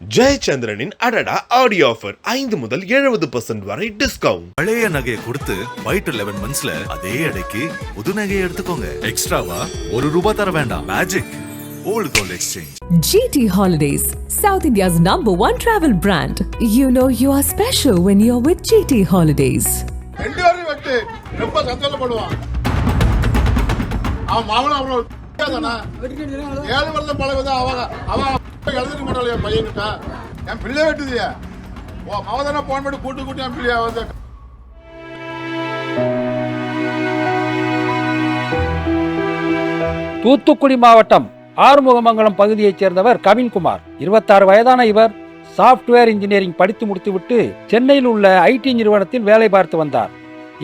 ஜெயச்சந்திரனின் அடடா audio offer ஐந்து முதல் எழுபது பர்சன்ட் வரை டிஸ்கவுண்ட் பழைய நகையை கொடுத்து ஒயிட் லெவன் மந்த்ஸ்ல அதே எடைக்கு புது நகையை எடுத்துக்கோங்க. எக்ஸ்ட்ராவா ஒரு ரூபாய் தர வேண்டாம். Magic old gold exchange GT Holidays, South India's number one travel brand. You know you are special when you're with GT Holidays. ரெண்டு பேரையும் வெட்டு ரொம்ப சந்தோஷப்படுவான். அவன் மாமனும் அவ்வளோ ஏழு வருஷம் பழகுது? அவன் அவன் எழுதிக்க மாட்டாள் என் பையன்கிட்ட என் பிள்ளை வெட்டுதியா. ஓ மவதானே போன் பண்ணி கூட்டு கூட்டி என் பிள்ளையா வந்து தூத்துக்குடி மாவட்டம் ஆறுமுகமங்கலம் பகுதியைச் சேர்ந்தவர் கவின்குமார். இருபத்தாறு வயதான இவர் சாஃப்ட்வேர் இன்ஜினியரிங் படித்து முடித்துவிட்டு சென்னையில் உள்ள ஐடி நிறுவனத்தில் வேலை பார்த்து வந்தார்.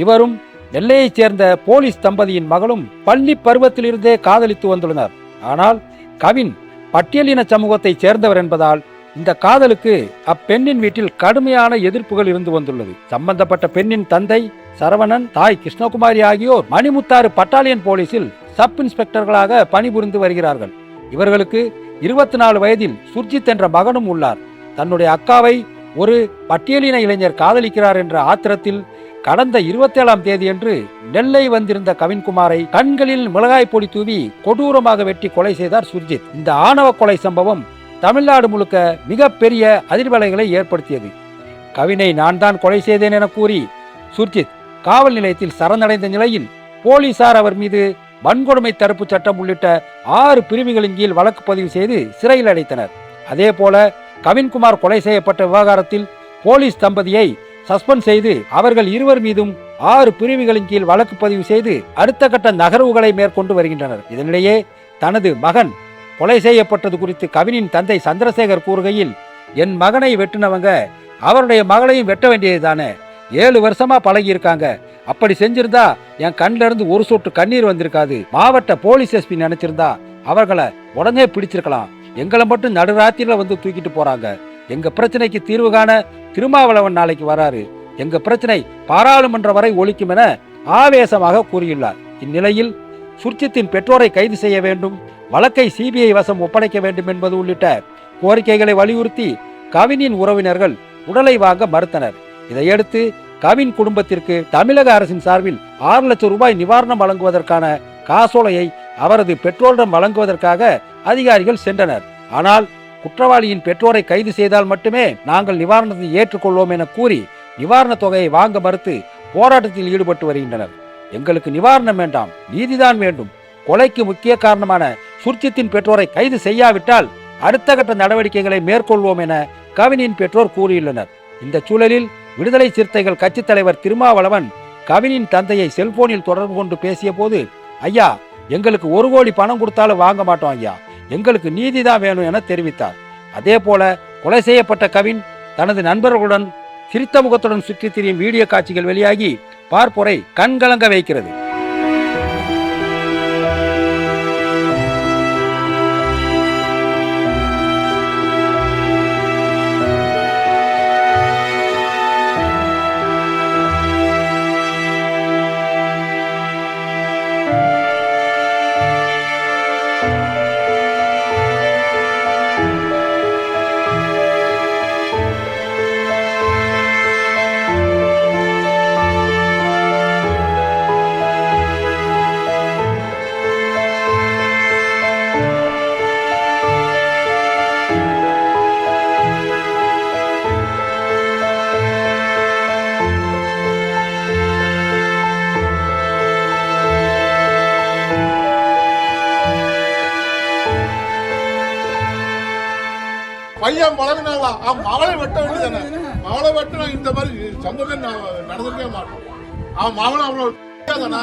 இவரும் நெல்லையைச் சேர்ந்த போலீஸ் தம்பதியின் மகளும் பள்ளி பருவத்திலிருந்தே காதலித்து வந்துள்ளனர். ஆனால் கவின் பட்டியலின சமூகத்தைச் சேர்ந்தவர் என்பதால் இந்த காதலுக்கு அப்பெண்ணின் வீட்டில் கடுமையான எதிர்ப்புகள் இருந்து வந்துள்ளது. சம்பந்தப்பட்ட பெண்ணின் தந்தை சரவணன் தாய் கிருஷ்ணகுமாரி ஆகியோர் மணிமுத்தாறு பட்டாலியன் போலீசில் சப் இன்ஸ்பெக்டர்களாக பணிபுரிந்து வருகிறார்கள். இவர்களுக்கு இருபத்தி நாலு வயதில் சுர்ஜித் என்ற மகனும் உள்ளார். தன்னுடைய அக்காவை ஒரு பட்டியலின இளைஞர் காதலிக்கிறார் என்ற ஆத்திரத்தில் கடந்த இருபத்தேழாம் தேதியன்று நெல்லை வந்திருந்த கவின்குமாரை கண்களில் மிளகாய் பொடி தூவி கொடூரமாக வெட்டி கொலை செய்தார் சுர்ஜித். இந்த ஆணவ கொலை சம்பவம் தமிழ்நாடு முழுக்க மிகப்பெரிய அதிர்வலைகளை ஏற்படுத்தியது. கவினை நான் தான் கொலை செய்தேன் என கூறி சுர்ஜித் காவல் நிலையத்தில் சரணடைந்த நிலையில் போலீசார் அவர் மீது வன்கொடுமை தடுப்பு சட்டம் உள்ளிட்ட ஆறு பிரிவுகளின் கீழ் வழக்கு பதிவு செய்து சிறையில் அடைத்தனர். அதே போல கவின்குமார் கொலை செய்யப்பட்ட விவகாரத்தில் போலீஸ் தம்பதியை சஸ்பெண்ட் செய்து அவர்கள் இருவர் மீதும் ஆறு பிரிவுகளின் கீழ் வழக்கு பதிவு செய்து அடுத்த கட்ட நகர்வுகளை மேற்கொண்டு வருகின்றனர். இதனிடையே தனது மகன் கொலை செய்யப்பட்டது குறித்து கவினின் தந்தை சந்திரசேகர் கூறுகையில் என் மகனை வெட்டினவங்க அவருடைய மகளையும் வெட்ட வேண்டியதுதானே? ஏழு வருஷமா பழகி இருக்காங்க அப்படி செஞ்சிருந்தா என் கண்ல இருந்து ஒரு சொட்டு கண்ணீர் வந்திருக்காது. மாவட்ட போலீஸ் எஸ்பி நினைச்சிருந்தா அவர்களை உடனே பிடிச்சிருக்கலாம். எங்களை மட்டும் நடுராத்திரில வந்து தூக்கிட்டு போறாங்க. எங்க பிரச்சனைக்கு தீர்வு காண திருமாவளவன் நாளைக்கு வராரு. எங்க பிரச்சனை பாராளுமன்ற வரை ஒழிக்கும் என ஆவேசமாக கூறியுள்ளார். இந்நிலையில் சுர்ஜித்தின் பெற்றோரை கைது செய்ய வேண்டும் வழக்கை சிபிஐ வசம் ஒப்படைக்க வேண்டும் என்பது உள்ளிட்ட கோரிக்கைகளை வலியுறுத்தி கவினின் உறவினர்கள் உடலை வாங்க மறுத்தனர். இதையடுத்து கவின் குடும்பத்திற்கு தமிழக அரசின் சார்பில் ஆறு லட்சம் ரூபாய் நிவாரணம் வழங்குவதற்கான காசோலையை அவரது பெற்றோரிடம் வழங்குவதற்காக அதிகாரிகள் சென்றனர். ஆனால் குற்றவாளியின் பெற்றோரை கைது செய்தால் மட்டுமே நாங்கள் நிவாரணத்தை ஏற்றுக்கொள்வோம் என கூறி நிவாரணத் தொகையை வாங்க மறுத்து போராட்டத்தில் ஈடுபட்டு வருகின்றனர். எங்களுக்கு நிவாரணம் வேண்டாம் நீதிதான் வேண்டும். கொலைக்கு முக்கிய காரணமான சுர்ஜித்தின் பெற்றோரை கைது செய்யாவிட்டால் அடுத்த கட்ட நடவடிக்கைகளை மேற்கொள்வோம் என கவினின் பெற்றோர் கூறியுள்ளனர். இந்த சூழலில் விடுதலை சிறுத்தைகள் கட்சித் தலைவர் திருமாவளவன் கவினின் தந்தையை செல்போனில் தொடர்பு கொண்டு பேசிய போது ஐயா எங்களுக்கு ஒரு கோடி பணம் கொடுத்தாலும் வாங்க மாட்டோம் ஐயா. எங்களுக்கு நீதிதான் வேணும் என தெரிவித்தார். அதே போல கொலை செய்யப்பட்ட கவின் தனது நண்பர்களுடன் சிரித்த முகத்துடன் சுற்றித் திரியும் வீடியோ காட்சிகள் வெளியாகி பார்ப்போரை கண்கலங்க வைக்கிறது. பையன் பழகினாங்களா அவன் மகளை வெட்ட வேண்டியதானே மகளை வெட்டினா இந்த மாதிரி சம்பவம் நான் நடந்திருக்கவே மாட்டோம். அவன் மகனும் அவ்வளோ தானே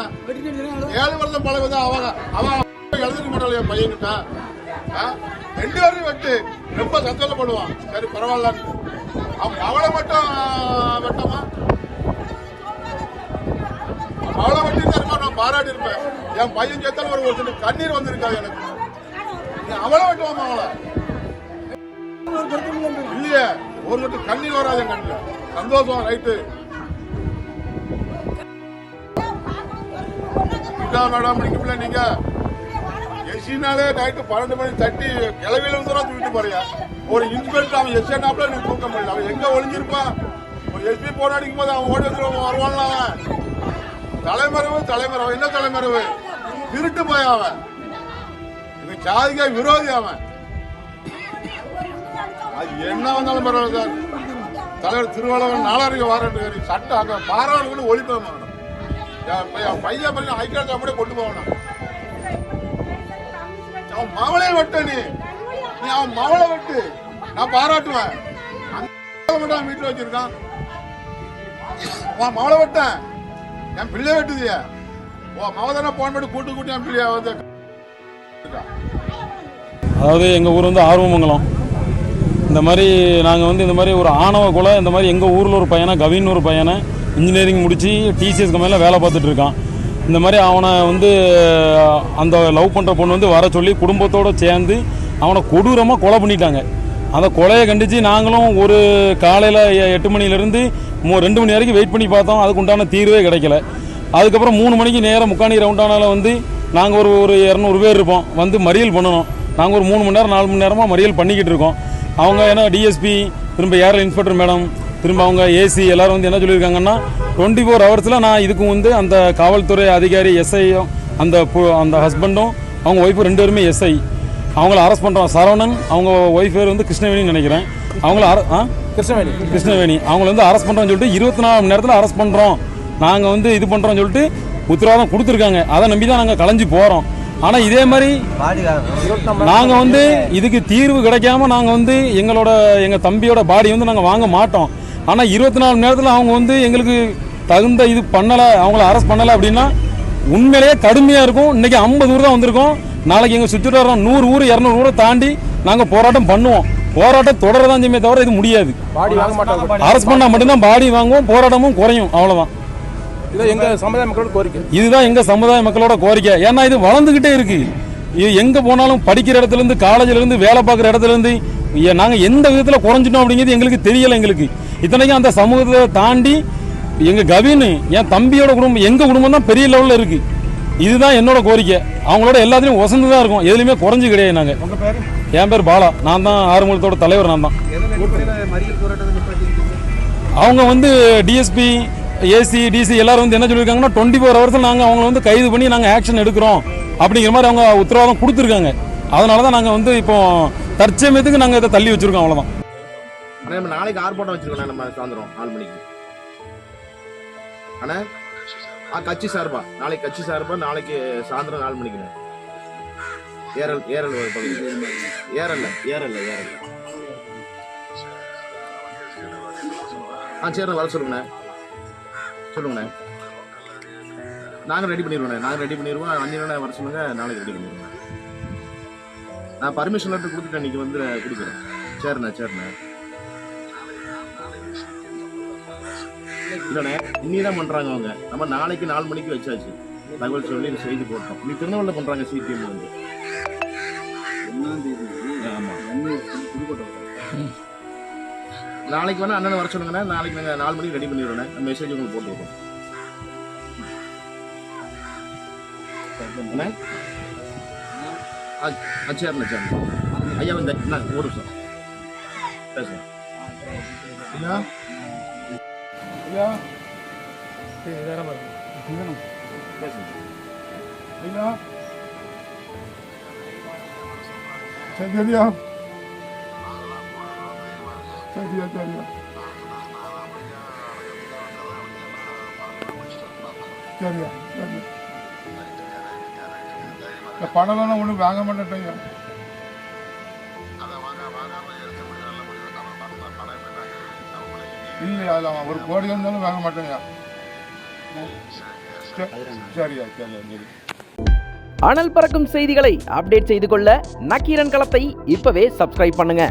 ஏழு வருஷம் பழகுது? அவன் அவன் எழுதிக்க மாட்டாள் என் பையன்கிட்ட. ஆ? ரெண்டு பேரும் வெட்டு. ரொம்ப சந்தோஷப்படுவான். சரி பரவாயில்லன்னு அவன் அவளை மட்டும் வெட்டமா? அவளை வெட்டி தருமா நான் பாராட்டி இருப்பேன். என் பையன் சேர்த்தாலும் ஒரு ஒரு கண்ணீர் வந்திருக்காது எனக்கு. நீ அவளை வெட்டுவாமா அவளை இல்லையே ஒரு மட்டும் கண்ணீர் வராது என் கண்ணில் சந்தோஷம் ரைட்டு. இதான் மேடம் பிடிக்கல நீங்க. எசினாலே நைட்டு பன்னெண்டு மணி தட்டி கிளவியில வந்து தூக்கிட்டு போறியா? ஒரு இன்ஸ்பெக்டர் அவன் எஸ் என்னாப்ல எனக்கு தூக்க முடியல. அவன் எங்க ஒளிஞ்சிருப்பான் ஒரு எஸ்பி போன் அடிக்கும் போது அவன் ஓடி வந்து வருவான்ல அவன். தலைமறைவு தலைமறைவு. என்ன தலைமறைவு? திருட்டு போய் அவன். இது ஜாதிக விரோதி அவன். அது என்ன வந்தாலும் பரவாயில்ல சார். தலைவர் திருவள்ளுவர் நாளாரிக வாரண்ட் சட்டம் அங்க பாராளுமன்ற ஒளிப்பேன் என் பையன் பையன் ஹைகோர்ட் அப்படியே கொண்டு போகணும். அவன் மவளை வெட்ட நீ. நீ அவன் மவளை வெட்டு. நான் பாராட்டுவேன். மட்டும் அவன் வீட்டுல வச்சிருக்கான். உன் மவளை வெட்டேன் என் பிள்ளை வெட்டுதிய. ஓ மவதான போன் பண்ணி கூட்டு கூட்டி என் பிள்ளைய வந்து அதாவது எங்கள் ஊர் வந்து ஆர்வமங்கலம். இந்த மாதிரி நாங்கள் வந்து இந்த மாதிரி ஒரு ஆணவ கொலை இந்த மாதிரி எங்கள் ஊரில் ஒரு பையனை கவின்னு ஒரு பையனை இன்ஜினியரிங் முடித்து டிசிஎஸ் கம்பெனியில் வேலை பார்த்துட்டு இருக்கான். இந்த மாதிரி அவனை வந்து அந்த லவ் பண்ணுற பொண்ணு வந்து வர சொல்லி குடும்பத்தோடு சேர்ந்து அவனை கொடூரமாக கொலை பண்ணிட்டாங்க. அந்த கொலையை கண்டித்து நாங்களும் ஒரு காலையில் எட்டு மணிலேருந்து மூ ரெண்டு மணி வரைக்கும் வெயிட் பண்ணி பார்த்தோம். அதுக்கு உண்டான தீர்வே கிடைக்கல. அதுக்கப்புறம் மூணு மணிக்கு நேரம் முக்காணி ரவுண்டானால வந்து நாங்கள் ஒரு ஒரு இரநூறு பேர் இருப்போம். வந்து மறியல் பண்ணணும். நாங்கள் ஒரு மூணு மணி நேரம் நாலு மணி நேரமாக மறியல் பண்ணிக்கிட்டு இருக்கோம். அவங்க என்ன டிஎஸ்பி திரும்ப ஏர்ல இன்ஸ்பெக்டர் மேடம் திரும்ப அவங்க ஏசி எல்லாரும் வந்து என்ன சொல்லியிருக்காங்கன்னா டுவெண்ட்டி ஃபோர் ஹவர்ஸில் நான் இதுக்கு வந்து அந்த காவல்துறை அதிகாரி எஸ்ஐயும் அந்த அந்த ஹஸ்பண்டும் அவங்க ஒய்ஃபு ரெண்டு பேருமே எஸ்ஐ அவங்கள அரெஸ்ட் பண்ணுறோம் சரவணன் அவங்க ஒய்ஃப் பேர் வந்து கிருஷ்ணவேணின்னு நினைக்கிறேன். அவங்கள அர ஆ? கிருஷ்ணவேணி. கிருஷ்ணவேணி. அவங்கள வந்து அரெஸ்ட் பண்ணுறோம்னு சொல்லிட்டு இருபத்தி நாலு மணி நேரத்தில் அரெஸ்ட் பண்ணுறோம் நாங்கள் வந்து இது பண்ணுறோம்னு சொல்லிட்டு உத்தரவாதம் கொடுத்துருக்காங்க. அதை நம்பி தான் நாங்கள் கலைஞ்சு போகிறோம் ஆனால் இதே மாதிரி நாங்கள் வந்து இதுக்கு தீர்வு கிடைக்காம நாங்கள் வந்து எங்களோட எங்கள் தம்பியோட பாடி வந்து நாங்கள் வாங்க மாட்டோம். ஆனால் இருபத்தி நாலு மணி நேரத்தில் அவங்க வந்து எங்களுக்கு தகுந்த இது பண்ணலை அவங்கள அரெஸ்ட் பண்ணலை அப்படின்னா உண்மையிலேயே கடுமையாக இருக்கும். இன்னைக்கு ஐம்பது ஊர் தான் வந்திருக்கோம். நாளைக்கு எங்கள் சுற்றுவட்டாரம் நூறு ஊர் இரநூறு ஊரை தாண்டி நாங்கள் போராட்டம் பண்ணுவோம். போராட்டம் தொடரதான் செய்யுமே தவிர இது முடியாது. அரெஸ்ட் பண்ணால் மட்டும்தான் பாடி வாங்குவோம் போராட்டமும் குறையும். அவ்வளோதான் இது எங்க சமுதாய மக்களோட கோரிக்கை. இதுதான் எங்க சமுதாய மக்களோட கோரிக்கை. ஏன்னா இது வளர்ந்துகிட்டே இருக்கு. இது எங்க போனாலும் படிக்கிற இடத்துல இருந்து காலேஜ்ல இருந்து வேலை பார்க்குற இடத்துல இருந்து நாங்க எந்த விதத்துல குறைஞ்சிட்டோம் அப்படிங்கிறது எங்களுக்கு தெரியல எங்களுக்கு. இத்தனைக்கும் அந்த சமூகத்தை தாண்டி எங்க கவின் என் தம்பியோட குடும்பம் எங்க குடும்பம் தான் பெரிய லெவல்ல இருக்கு. இதுதான் என்னோட கோரிக்கை. அவங்களோட எல்லாத்துலயும் ஒசந்து தான் இருக்கும். எதுலையுமே குறைஞ்சு கிடையாது நாங்க. என் பேர் பாலா. நான் தான் ஆறுமுகத்தோட தலைவர் நான் தான். அவங்க வந்து டிஎஸ்பி ஏசி டிசி எல்லாரும் வந்து என்ன சொல்லியிருக்காங்கன்னா டுவெண்ட்டி ஃபோர் ஹவர்ஸில் நாங்கள் அவங்கள வந்து கைது பண்ணி நாங்கள் ஆக்ஷன் எடுக்கிறோம். அப்படிங்கிற மாதிரி அவங்க உத்தரவாதம் கொடுத்துருக்காங்க. அதனால தான் நாங்கள் வந்து இப்போ தற்சமயத்துக்கு நாங்கள் இதை தள்ளி வச்சுருக்கோம் அவ்வளோதான் நம்ம நாளைக்கு ஆர்ப்பாட்டம் வச்சிருக்கோம் நம்ம சாயந்தரம் நாலு மணிக்கு. அண்ணா ஆ கட்சி சார்பா? நாளைக்கு கட்சி சார்பா? நாளைக்கு சாயந்தரம் நாலு மணிக்குண்ணே. ஏரல் ஏரல் ஒரு பகுதி. ஏரல்ல ஏரல்ல ஏரல்ல. ஆ சரிண்ணா வர சொல்லுங்கண்ணே. சொல்லுங்கண்ணே. நாங்கள் ரெடி பண்ணிடுவோண்ணே நாங்கள் ரெடி பண்ணிடுவோம் அஞ்சு வர சொல்லுங்க. நாளைக்கு ரெடி பண்ணிடுவோம் நான் பர்மிஷன் லெட்டர் கொடுத்துட்டேன். இன்னைக்கு வந்து கொடுக்குறேன். சரிண்ணே சரிண்ணே. இல்லைண்ணே இன்னி தான் பண்றாங்க அவங்க. நம்ம நாளைக்கு நாலு மணிக்கு வச்சாச்சு. தகவல் சொல்லி செய்தி போட்டோம். நீ திருநெல்வேலியில் பண்றாங்க சிபிஎம் வந்து. நாளைக்கு வேணா அண்ணனை வர சொல்லுங்கண்ணே. நாளைக்கு நாங்கள் நாலு மணிக்கு ரெடி பண்ணிடுவோண்ணே மெசேஜ் உங்களுக்கு போட்டு விடுறோம் அண்ணே ஆ ஆ, சரிண்ணே சரிண்ணே ஐயா வந்து ஒரு ஐயா? ஐயா? பேசுங்க. ஐயா? சரி சரியா? சரியா சரியா சரியா சரி இந்த பணம்லாம் ஒன்றும் வாங்க மாட்டேன்ட்டேங்க இல்லையா அதில் ஒரு கோடி இருந்தாலும் வாங்க மாட்டேங்க சரியா சரியா சரி அனல் பறக்கும் செய்திகளை அப்டேட் செய்து கொள்ள நக்கீரன் களத்தை இப்பவே சப்ஸ்கிரைப் பண்ணுங்க.